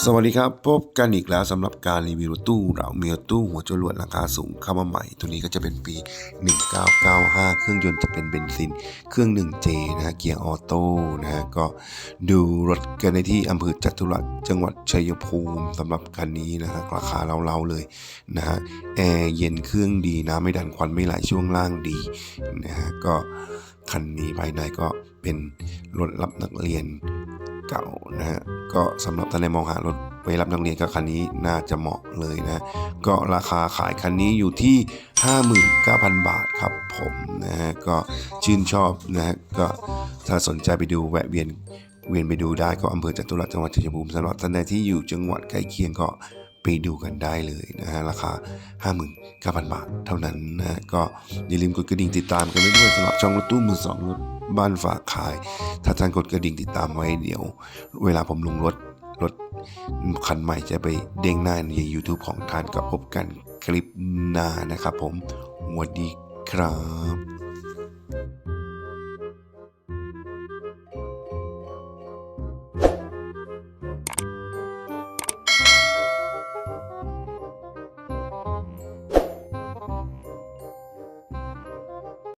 สวัสดีครับ พบกันอีกแล้วสำหรับการรีวิวรถตู้เรามีรถตู้หัวจรวดราคาสูงเข้ามาใหม่ ตัวนี้ก็จะเป็นปี 1995 เครื่องยนต์จะเป็นเบนซิน เครื่อง 1J นะฮะเกียร์ออโต้นะฮะก็ดูรถกันในที่อำเภอจัตุรัสจังหวัดชัยภูมิสำหรับคันนี้นะฮะราคาเล่าๆเลยนะฮะแอร์เย็นเครื่องดีน้ำไม่ดันควันไม่ไหลช่วงล่างดีนะฮะก็คันนี้ภายในก็เป็นรถรับนักเรียน เก่านะฮะก็สำหรับท่านในมองหารถไว้รับนักเรียนกับคันนี้น่าจะเหมาะเลยนะ ก็ราคาขายคันนี้อยู่ที่ 59,000 บาทครับผมนะฮะก็ชื่นชอบนะฮะก็ถ้าสนใจไปดูแวะเวียนเวียนไปดูได้ก็อำเภอจตุรัสจังหวัดชัยภูมิสำหรับท่านใดที่อยู่จังหวัดใกล้เคียงก็ ไปดูกันได้เลยนะฮะราคา 59,000 บาทเท่านั้นนะฮะก็อย่าลืมกดกระดิ่งติดตามกันไว้ด้วยสำหรับช่องรถตู้มือสองรถบ้านฝากขาย ถ้าท่านกดกระดิ่งติดตามไว้เดี๋ยว เวลาผมลงรถรถคันใหม่จะไปเด้งหน้าใน YouTube ของท่านก็พบกันคลิปหน้านะครับผมสวัสดีครับ